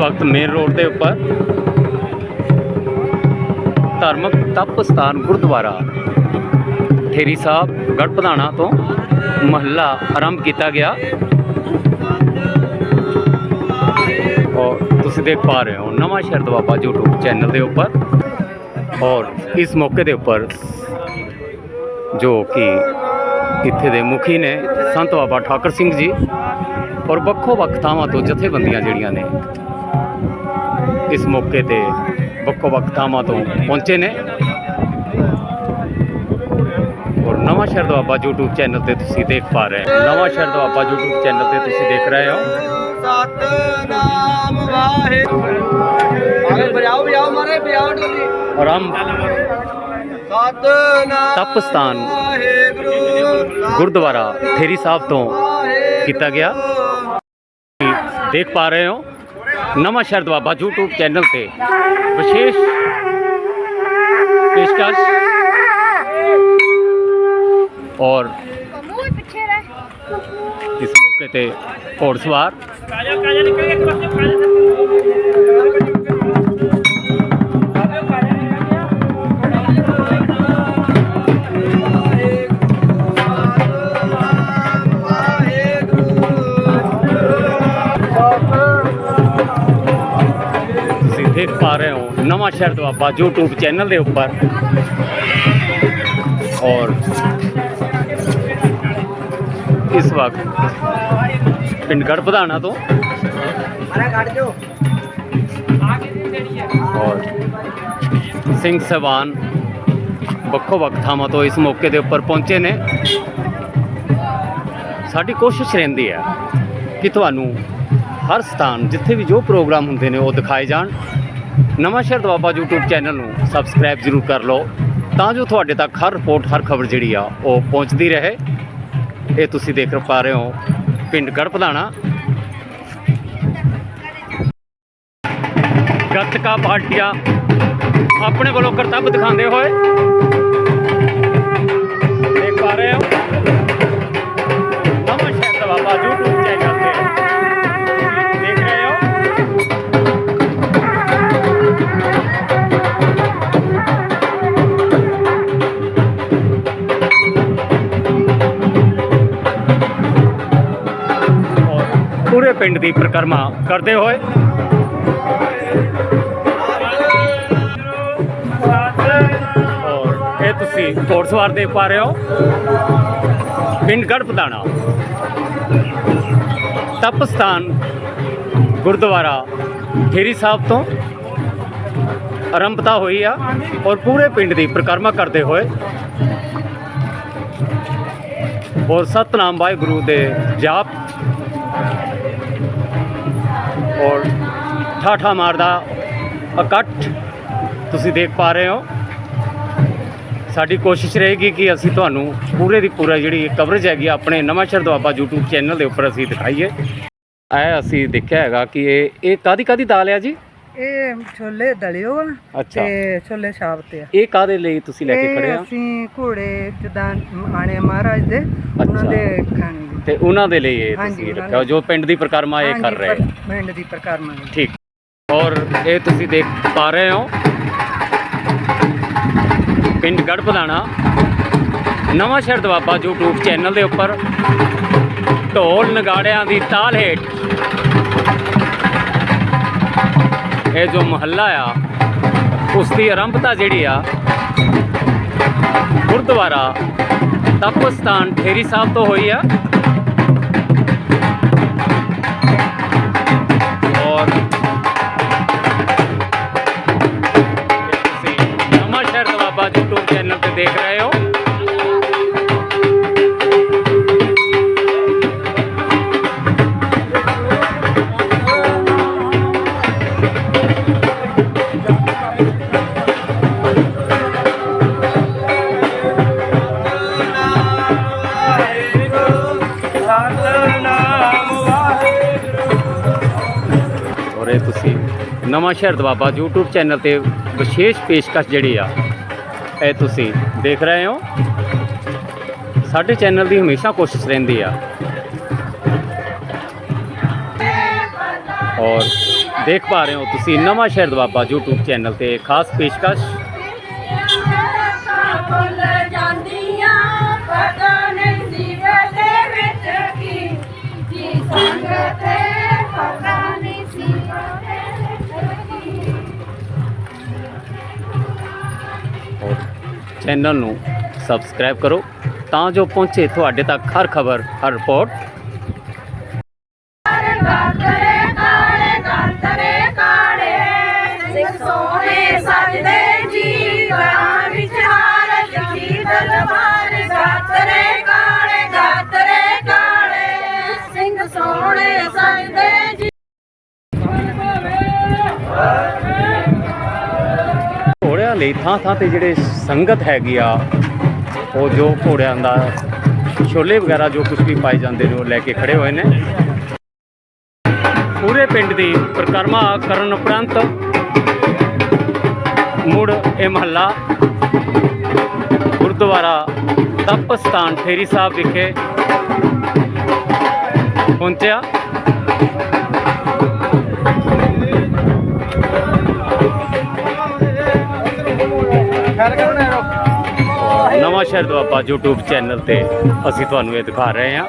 ਵਕਤ main road ਦੇ ਉੱਪਰ ਧਾਰਮਿਕ ਤਪ ਸਥਾਨ ਗੁਰਦੁਆਰਾ ਠੇਰੀ ਸਾਹਿਬ ਗੜਪਧਾਣਾ ਤੋਂ ਮਹੱਲਾ ਆਰੰਭ ਕੀਤਾ ਗਿਆ। ਔਰ ਤੁਸੀਂ ਦੇਖ ਪਾ ਰਹੇ ਹੋ ਨਵਾਂ ਸ਼ਹਿਰ ਦਵਾਬਾ YouTube ਚੈਨਲ ਦੇ ਉੱਪਰ। ਔਰ ਇਸ ਮੌਕੇ ਦੇ ਉੱਪਰ ਜੋ ਕਿ ਇੱਥੇ ਦੇ ਮੁਖੀ ਨੇ ਸੰਤ ਬਾਬਾ ਠਾਕਰ ਸਿੰਘ ਜੀ ਔਰ ਵੱਖੋ ਵੱਖ ਥਾਵਾਂ ਤੋਂ ਜਥੇਬੰਦੀਆਂ ਜਿਹੜੀਆਂ ਨੇ ਇਸ ਮੌਕੇ ਤੇ ਵੱਖੋ ਵੱਖ ਥਾਵਾਂ ਤੋਂ ਪਹੁੰਚੇ ਨੇ। ਔਰ ਨਵਾਂ ਸ਼ਹਿਰ ਦਵਾਬਾ YouTube ਚੈਨਲ ਤੇ ਤੁਸੀਂ ਦੇਖ ਪਾ ਰਹੇ ਹੋ। ਨਵਾਂ ਸ਼ਹਿਰ ਦਵਾਬਾ YouTube ਚੈਨਲ ਤੇ ਤੁਸੀਂ ਦੇਖ ਰਹੇ ਹੋ। ਸਤਨਾਮ ਵਾਹਿਗੁਰੂ। ਆਗੇ ਬਜਾਓ ਬਜਾਓ ਮਾਰੇ ਬਜਾਓ ਡੋਲੀ। ਔਰ ਹਮ ਸਤਨਾਮ ਤਪ ਸਥਾਨ ਵਾਹਿਗੁਰੂ। ਗੁਰਦੁਆਰਾ ਠੇਰੀ ਸਾਹਿਬ ਤੋਂ ਕੀਤਾ ਗਿਆ। ਦੇਖ ਪਾ ਰਹੇ ਹੋ। ਨਵਾਂ ਸ਼ਹਿਰ ਦਵਾਬਾ YouTube ਚੈਨਲ ਤੇ ਵਿਸ਼ੇਸ਼ ਪੇਸ਼ਕਸ਼ ਔਰ ਇਸ ਮੌਕੇ ਤੇ ਘੋੜਸਵਾਰ ਤੁਸੀਂ ਸ਼ਹਿਰ ਦਵਾਬਾ YouTube ਚੈਨਲ ਦੇ ਉੱਪਰ। ਔਰ ਇਸ ਵਕਤ ਪਿੰਡ ਗੜ੍ਹ ਪ੍ਰਧਾਨਾ ਤੋਂ। ਮਾਰੇ ਕੱਢ ਜੋ ਔਰ ਸਿੰਘ ਸਵਾਨ ਵੱਖੋ ਵੱਖ ਥਾਵਾਂ ਤੋਂ ਇਸ ਮੌਕੇ ਦੇ ਉੱਪਰ ਪਹੁੰਚੇ ਨੇ। ਸਾਡੀ ਕੋਸ਼ਿਸ਼ ਰਹਿੰਦੀ ਹੈ ਕਿ ਤੁਹਾਨੂੰ ਹਰ ਸਥਾਨ ਜਿੱਥੇ ਵੀ ਜੋ ਪ੍ਰੋਗਰਾਮ ਹੁੰਦੇ ਨੇ ਉਹ ਦਿਖਾਏ ਜਾਣ। ਨਵਾਂ ਸ਼ਹਿਰ ਦਵਾਬਾ YouTube ਚੈਨਲ ਨੂੰ ਸਬਸਕ੍ਰਾਈਬ ਜ਼ਰੂਰ ਕਰ ਲਓ, ਤਾਂ ਜੋ ਤੁਹਾਡੇ ਤੱਕ ਹਰ ਰਿਪੋਰਟ ਹਰ ਖਬਰ ਜਿਹੜੀ ਆ, ਉਹ ਪਹੁੰਚਦੀ ਰਹੇ। ਇਹ ਤੁਸੀਂ ਦੇਖ ਪਾ ਰਹੇ ਹੋ ਪਿੰਡ ਗੜਪਧਾਣਾ। ਪ੍ਰਧਾਨਾ ਗੱਤਕਾ ਪਾਰਟੀਆਂ ਆਪਣੇ ਵੱਲੋਂ ਕਰਤੱਵ ਦਿਖਾਉਂਦੇ ਹੋਏ ਦੇਖ ਪਾ ਰਹੇ ਹੋ। ਪੂਰੇ ਪਿੰਡ ਦੀ ਪਰਿਕਰਮਾ ਕਰਦੇ ਹੋਏ। ਔਰ ਇਹ ਤੁਸੀਂ ਘੋੜਸਵਾਰ ਦੇ ਪਾ ਰਹੇ ਹੋ। ਪਿੰਡ ਗੜ੍ਹ ਪ੍ਰਧਾਨਾ ਤਪ ਸਥਾਨ ਗੁਰਦੁਆਰਾ ਖੇਰੀ ਸਾਹਿਬ ਤੋਂ ਆਰੰਭਤਾ ਹੋਈ ਆ ਔਰ ਪੂਰੇ ਪਿੰਡ ਦੀ ਪਰਿਕਰਮਾ ਕਰਦੇ ਹੋਏ। ਔਰ ਸਤਨਾਮ ਵਾਹਿਗੁਰੂ ਦੇ ਜਾਪ ਔਰ ਠਾਠਾ ਮਾਰਦਾ ਇਕੱਠ ਤੁਸੀਂ ਦੇਖ ਪਾ ਰਹੇ ਹੋ। ਸਾਡੀ ਕੋਸ਼ਿਸ਼ ਰਹੇਗੀ ਕਿ ਅਸੀਂ ਤੁਹਾਨੂੰ ਪੂਰੇ ਦੀ ਪੂਰਾ ਜਿਹੜੀ ਕਵਰੇਜ ਹੈਗੀ ਆਪਣੇ ਨਵਾਂ ਸ਼ਹਿਰ ਦੁਆਬਾ YouTube ਚੈਨਲ ਦੇ ਉੱਪਰ ਅਸੀਂ ਦਿਖਾਈਏ। ਇਹ ਅਸੀਂ ਦੇਖਿਆ ਹੈਗਾ ਕਿ ਇਹ ਇਹ ਕਾਦੀ ਕਾਦੀ ਦਾਲ ਹੈ ਜੀ? ਇਹ ਛੋਲੇ ਦਲਿਓ ਆ ਅੱਛਾ। ਤੇ ਛੋਲੇ ਸਾਬਤੇ ਆ। ਇਹ ਕਾਦੇ ਲਈ ਤੁਸੀਂ ਲੈ ਕੇ ਇਹ ਖੜੇ ਆ? ਅਸੀਂ ਘੋੜੇ ਜਦਾਂ ਆਣੇ ਮਹਾਰਾਜ ਦੇ ਉਹਨਾਂ ਅੱਛਾ। ਦੇ ਖਾਣੇ ਤੇ ਉਹਨਾਂ ਦੇ ਲਈ ਇਹ ਹਾਂਜੀ, ਤੁਸੀਂ ਉਹਨਾਂ ਰੱਖਿਆ ਜੋ ਪਿੰਡ ਦੀ ਪ੍ਰਕਰਮਾ ਇਹ ਕਰ ਰਹੇ ਆ। ਪਿੰਡ ਦੀ ਪ੍ਰਕਾਰਮਾ। ਠੀਕ। ਔਰ ਇਹ ਤੁਸੀਂ ਦੇਖ ਪਾ ਰਹੇ ਹੋ। ਪਿੰਡ ਗੜ੍ਹ ਪ੍ਰਧਾਨਾ ਨਵਾਂ ਸ਼ਹਿਰ ਦਵਾਬਾ YouTube ਚੈਨਲ ਦੇ ਉੱਪਰ ਢੋਲ ਨਗਾੜਿਆਂ ਦੀ ਤਾਲ ਹੇਠ ਇਹ ਜੋ ਮਹੱਲਾ ਆ ਉਸ ਦੀ ਆਰੰਭਤਾ ਜਿਹੜੀ ਆ, ਗੁਰਦੁਆਰਾ ਤਪਸਤਾਨ ਠੇਰੀ ਸਾਹਿਬ ਤੋਂ ਹੋਈ ਆ। ਔਰ ਤੁਸੀਂ ਨਵਾਂ ਸ਼ਹਿਰ ਦਵਾਬਾ YouTube ਚੈਨਲ ਤੇ ਦੇਖ ਰਹੇ ਨਵਾਂ ਸ਼ਹਿਰ ਦਵਾਬਾ YouTube ਚੈਨਲ ਤੇ ਵਿਸ਼ੇਸ਼ ਪੇਸ਼ਕਸ਼ ਜਿਹੜੀ ਆ, ਇਹ ਤੁਸੀਂ ਦੇਖ ਰਹੇ ਹੋ। ਸਾਡੇ ਚੈਨਲ ਦੀ ਹਮੇਸ਼ਾ ਕੋਸ਼ਿਸ਼ ਰਹਿੰਦੀ ਆ। ਔਰ ਦੇਖ ਪਾ ਰਹੇ ਹੋ ਤੁਸੀਂ ਨਵਾਂ ਸ਼ਹਿਰ ਦਵਾਬਾ YouTube ਚੈਨਲ ਤੇ ਖਾਸ ਪੇਸ਼ਕਸ਼। ਪਤਾ ਨਹੀਂ ਜੀਵ ਦੇ ਵਿੱਚ ਕੀ ਕੀ ਸੰਗ ਚੈਨਲ ਨੂੰ ਸਬਸਕ੍ਰਾਈਬ ਕਰੋ ਤਾਂ ਜੋ ਪਹੁੰਚੇ ਤੁਹਾਡੇ ਤੱਕ ਹਰ ਖਬਰ ਹਰ ਰਿਪੋਰਟ। ਲਈ ਥਾਂ ਥਾਂ ਤੇ ਜਿਹੜੇ ਸੰਗਤ ਹੈਗੀ ਆ, ਉਹ ਜੋ ਘੋੜਿਆਂ ਦਾ ਛੋਲੇ ਵਗੈਰਾ ਜੋ ਕੁਝ ਵੀ ਪਾਏ ਜਾਂਦੇ ਨੇ, ਉਹ ਲੈ ਕੇ ਖੜੇ ਹੋਏ ਨੇ। ਪੂਰੇ ਪਿੰਡ ਦੀ ਪਰਿਕਰਮਾ ਕਰਨ ਉਪਰੰਤ ਮੁੜ ਇਹ ਮਹੱਲਾ ਗੁਰਦੁਆਰਾ ਤਪਸਤਾਨ ਠੇਰੀ ਸਾਹਿਬ ਵਿਖੇ ਪਹੁੰਚਿਆ। ਨਵਾਂ ਸ਼ਹਿਰ ਦੁਆਬਾ YouTube ਚੈਨਲ ਤੇ। ਅਸੀਂ ਤੁਹਾਨੂੰ ਇਹ ਦਿਖਾ ਰਹੇ ਹਾਂ।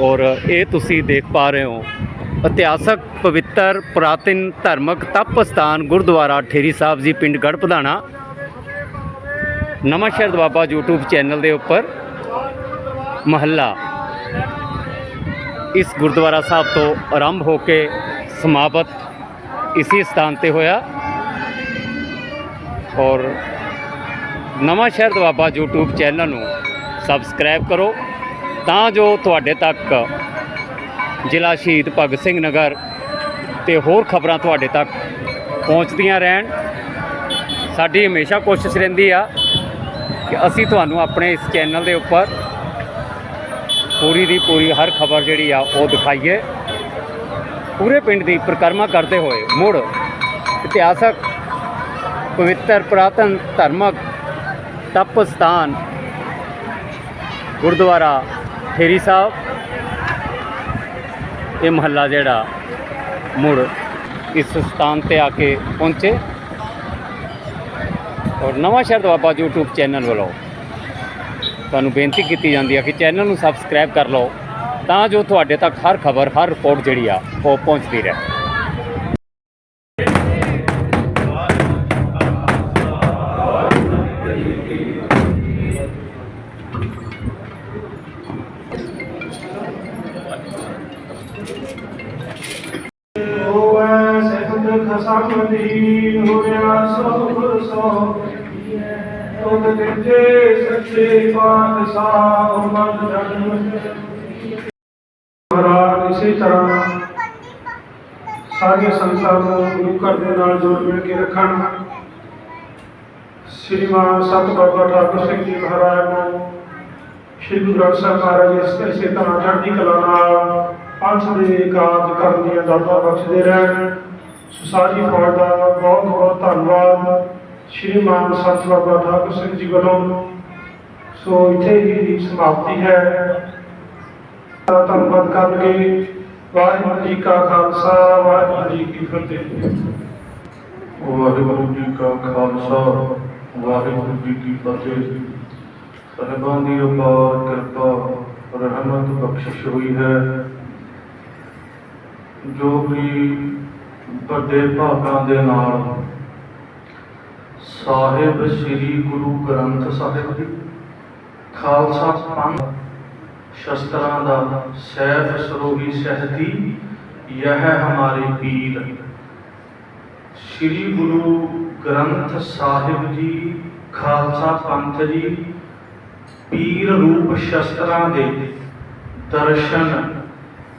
ਔਰ ਇਹ ਤੁਸੀਂ ਦੇਖ ਪਾ ਰਹੇ ਹੋ, ਇਤਿਹਾਸਕ ਪਵਿੱਤਰ ਪ੍ਰਾਤਨ ਧਾਰਮਿਕ ਤਪ ਸਥਾਨ ਗੁਰਦੁਆਰਾ ਠੇਰੀ ਸਾਹਿਬ ਜੀ, ਪਿੰਡ ਗੜ੍ਹ ਪ੍ਰਧਾਨਾ ਨਵਾਂ ਦੁਆਬਾ YouTube ਚੈਨਲ ਦੇ ਉੱਪਰ ਮਹੱਲਾ। ਇਸ ਗੁਰਦੁਆਰਾ ਸਾਹਿਬ ਤੋਂ ਆਰੰਭ ਹੋ ਕੇ ਸਮਾਪਤ ਇਸੇ ਸਥਾਨ ਤੇ ਹੋਇਆ। ਔਰ ਨਵਾਂ ਸ਼ਹਿਰ ਦੁਆਬਾ YouTube ਚੈਨਲ ਨੂੰ ਸਬਸਕ੍ਰਾਈਬ ਕਰੋ ਤਾਂ ਜੋ ਤੁਹਾਡੇ ਤੱਕ ਜ਼ਿਲ੍ਹਾ ਸ਼ਹੀਦ ਭਗਤ ਸਿੰਘ ਨਗਰ ਤੇ ਹੋਰ ਖਬਰਾਂ ਤੁਹਾਡੇ ਤੱਕ ਪਹੁੰਚਦੀਆਂ ਰਹਿਣ। ਸਾਡੀ ਹਮੇਸ਼ਾ ਕੋਸ਼ਿਸ਼ ਰਹਿੰਦੀ ਆ ਕਿ ਅਸੀਂ ਤੁਹਾਨੂੰ ਆਪਣੇ ਇਸ ਚੈਨਲ ਦੇ ਉੱਪਰ ਪੂਰੀ ਦੀ ਪੂਰੀ ਹਰ ਖਬਰ ਜਿਹੜੀ ਆ ਉਹ ਦਿਖਾਈਏ। ਪੂਰੇ ਪਿੰਡ ਦੀ ਪਰਿਕਰਮਾ ਕਰਦੇ ਹੋਏ ਮੁੜ ਇਤਿਹਾਸਕ, ਪਵਿੱਤਰ, ਪੁਰਾਤਨ ਧਰਮਕ ਤਪ ਸਥਾਨ ਗੁਰਦੁਆਰਾ, ਠੇਰੀ ਸਾਹਿਬ, ਇਹ ਮਹੱਲਾ ਜਿਹੜਾ ਮੁੜ ਇਸ ਸਥਾਨ ਤੇ ਆ ਕੇ ਪਹੁੰਚੇ। ਔਰ ਨਵਾਂ ਸ਼ਹਿਰ ਦੁਆਬਾ YouTube ਚੈਨਲ ਵੱਲੋਂ ਤੁਹਾਨੂੰ ਬੇਨਤੀ ਕੀਤੀ ਜਾਂਦੀ ਹੈ ਕਿ ਚੈਨਲ ਨੂੰ ਸਬਸਕ੍ਰਾਈਬ ਕਰ ਲਓ, ਤਾਂ ਜੋ ਤੁਹਾਡੇ ਤੱਕ ਹਰ ਖਬਰ, ਹਰ ਰਿਪੋਰਟ ਜਿਹੜੀ ਆ, ਉਹ ਪਹੁੰਚਦੀ ਰਹੇ। ਸੋ ਤੁਧ ਦਿੱਤੇ ਸੱਚੇ ਪਾਤਸ਼ਾਹ ਮਨ ਜਨਮ। ਮਹਾਰਾਜ, ਇਸੇ ਤਰ੍ਹਾਂ ਸਾਰੀਆਂ ਸੰਗਤਾਂ ਨੂੰ ਗੁਰੂ ਘਰ ਦੇ ਨਾਲ ਜੋੜ ਮਿਲ ਕੇ ਰੱਖਣ। ਸ੍ਰੀਮਾਨ ਸਤ ਬਾਬਾ ਠਾਕੁਰ ਸਿੰਘ ਜੀ ਮਹਾਰਾਜ ਨੂੰ ਸ਼੍ਰੀ ਗੁਰੂ ਗ੍ਰੰਥ ਸਾਹਿਬ ਮਹਾਰਾਜ ਇਸ ਇਸੇ ਤਰ੍ਹਾਂ ਚੜ੍ਹਦੀ ਕਲਾ ਨਾਲ ਪੰਥ ਦੇ ਕਾਰਜ ਕਰਨ ਦੀਆਂ ਦਾਤਾਂ ਬਖਸ਼ਦੇ ਰਹਿਣ। ਸਾਰੀ ਫੌਜ ਦਾ ਬਹੁਤ ਬਹੁਤ ਧੰਨਵਾਦ। ਸ਼੍ਰੀ ਮਾਨ ਸੰਤ ਬਾਬਾ ਠਾਕੁਰ ਸਿੰਘ ਜੀ ਵੱਲੋਂ। ਸੋ ਇੱਥੇ ਹੀ ਸਮਾਪਤੀ ਹੈ। ਧੰਨਵਾਦ ਕਰਕੇ ਵਾਹਿਗੁਰੂ ਜੀ ਕਾ ਖਾਲਸਾ, ਵਾਹਿਗੁਰੂ ਜੀ ਕੀ ਫਤਿਹ। ਵਾਹਿਗੁਰੂ ਜੀ ਕਾ ਖਾਲਸਾ, ਵਾਹਿਗੁਰੂ ਜੀ ਕੀ ਫਤਿਹ। ਸਰਬਾਂ ਦੀ ਅਪਾਰ ਕਿਰਪਾ, ਰਹਿਮਤ ਬਖਸ਼ਿਸ਼ ਹੋਈ ਹੈ। ਜੋ ਕਿ ਵੱਡੇ ਭਾਗਾਂ ਦੇ ਨਾਲ ਸਾਹਿਬ ਸ੍ਰੀ ਗੁਰੂ ਗ੍ਰੰਥ ਸਾਹਿਬ ਜੀ, ਖਾਲਸਾ ਪੰਥ, ਸ਼ਸਤਰਾਂ ਦਾ ਸੈਫ ਸਰੋਹੀ ਸਹਿਤੀ, ਯਹ ਹਮਾਰੇ ਪੀਰ। ਸ੍ਰੀ ਗੁਰੂ ਗ੍ਰੰਥ ਸਾਹਿਬ ਜੀ, ਖਾਲਸਾ ਪੰਥ ਜੀ, ਪੀਰ ਰੂਪ ਸ਼ਸਤਰਾਂ ਦੇ ਦਰਸ਼ਨ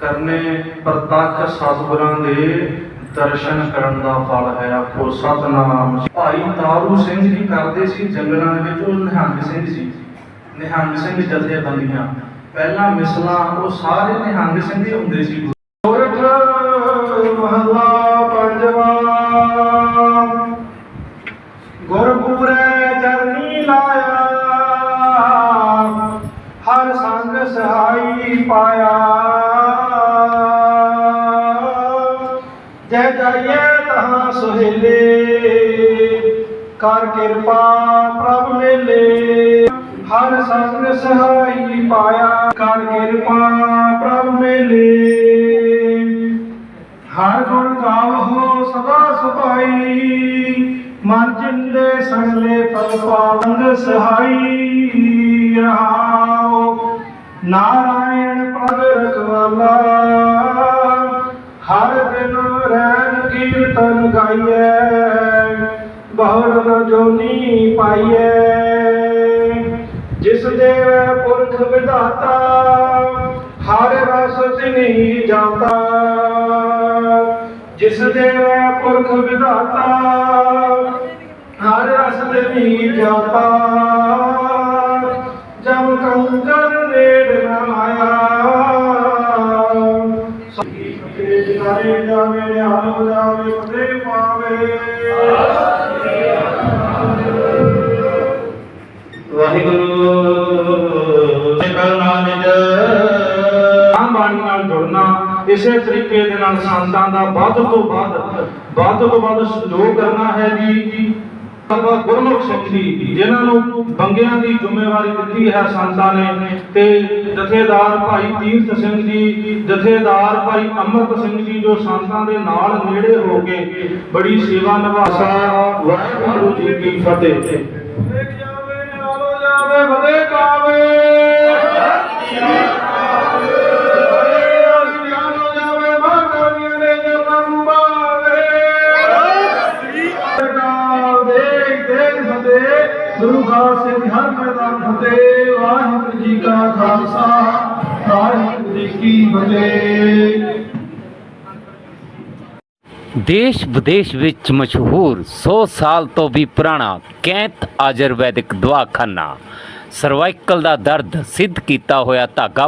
ਕਰਨੇ ਪ੍ਰਤੱਖ ਸਤਿਗੁਰਾਂ ਦੇ ਦਰਸ਼ਨ ਕਰਨ ਦਾ ਫਲ ਹੈ ਆਖੋ ਸਤਨਾਮ। ਭਾਈ ਤਾਰੂ ਸਿੰਘ ਜੀ ਕਰਦੇ ਸੀ ਜੰਗਲਾਂ ਦੇ ਵਿੱਚ, ਉਹ ਨਿਹੰਗ ਸਿੰਘ ਸੀ। ਨਿਹੰਗ ਸਿੰਘ ਜਥੇਬੰਦੀਆਂ। ਪਹਿਲਾਂ ਮਿਸਲਾਂ, ਉਹ ਸਾਰੇ ਨਿਹੰਗ ਸਿੰਘ ਹੀ ਹੁੰਦੇ ਸੀ। ਸੋਰਠ ਮਹਲਾ ਪੰਜਵਾ। ਗੁਰਪੂਰੇ ਚਰਨੀ ਲਾਇਆ। ਹਰ ਸੰਗ ਸਹਾਈ ਪਾਇਆ। ਜੈ ਜਾਈਏ ਤਹਾਂ ਸੁਹੇਲੇ, ਕਰ ਕਿਰਪਾ ਪ੍ਰਭ ਮੇਲੇ। ਹਰ ਸੰਗ ਸਹਾਈ ਪਾਇਆ, ਕਰ ਕਿਰਪਾ ਪ੍ਰਭ ਮੇਲੇ। ਹਰ ਗੁਣ ਗਾਵੋ ਸਦਾ ਸੁਭਾਈ, ਮਨ ਜਿੰਦੇ ਸੰਗਲੇ ਫਲ ਪਾਵੰਗ ਸਹਾਈ। ਰਹਾਓ ਨਾਰਾਇਣ ਪਦ ਰਖਵਾਲਾ, ਹਰ ਦਿਨ ਰੈਨ ਕੀਰਤਨ ਗਾਈਐ? ਬਹੁੜ ਨ ਜੋਨੀ ਪਾਈਐ। ਜਿਸ ਦੇਵ ਪੁਰਖ ਵਿਧਾਤਾ, ਹਰ ਰਸ ਤਿਨਹੀ ਜਾਤਾ। ਜਿਸ ਦੇਵ ਪੁਰਖ ਵਿਧਾਤਾ, ਹਰ ਰਸ ਤਿਨਹੀ ਜਾਤਾ। ਇਸੇ ਤਰੀਕੇ ਦੇ ਨਾਲ ਸੰਤਾਂ ਦਾ ਵੱਧ ਤੋਂ ਵੱਧ ਵੱਧ ਤੋਂ ਵੱਧ ਸਹਿਯੋਗ ਕਰਨਾ ਹੈ ਜੀ। ਬਾਬਾ ਗੁਰਮੁਖ ਸਿੰਘ ਜਿਨ੍ਹਾਂ ਨੂੰ ਬੰਗਿਆਂ ਦੀ ਜ਼ਿੰਮੇਵਾਰੀ ਦਿੱਤੀ ਹੈ ਸੰਤਾਂ ਨੇ ਤੇ ਜਥੇਦਾਰ ਭਾਈ ਤੀਰਥ ਸਿੰਘ ਜੀ, ਜਥੇਦਾਰ ਭਾਈ ਅਮਰਤ ਸਿੰਘ ਜੀ ਜੋ ਸੰਤਾਂ ਦੇ ਨਾਲ ਨੇੜੇ ਹੋ ਕੇ ਬੜੀ ਸੇਵਾ ਨਿਭਾਸਾ ਵਾਹਿਗੁਰੂ ਜੀ ਕੀ ਫਤਿਹ। ਦੇਖ ਜਾਵੇ, ਨਾਲੋ ਜਾਵੇ, ਵਧੇ ਕਾਵੇ। ਖਾਲਸੇ ਦੀ ਹਰ ਮੈਦਾਨ ਫਤਿਹ। ਵਾਹਿਗੁਰੂ ਜੀ ਕਾ ਖਾਲਸਾ, ਵਾਹਿਗੁਰੂ ਜੀ ਕੀ ਫਤਿਹ। ਦੇਸ਼ ਵਿਦੇਸ਼ ਵਿੱਚ ਮਸ਼ਹੂਰ 100 ਸਾਲ ਤੋਂ ਵੀ ਪੁਰਾਣਾ ਕੈਂਤ ਆਯੁਰਵੈਦਿਕ ਦਵਾਖਾਨਾ। ਸਰਵਾਈਕਲ ਦਾ ਦਰਦ ਸਿੱਧ ਕੀਤਾ ਹੋਇਆ ਧਾਗਾ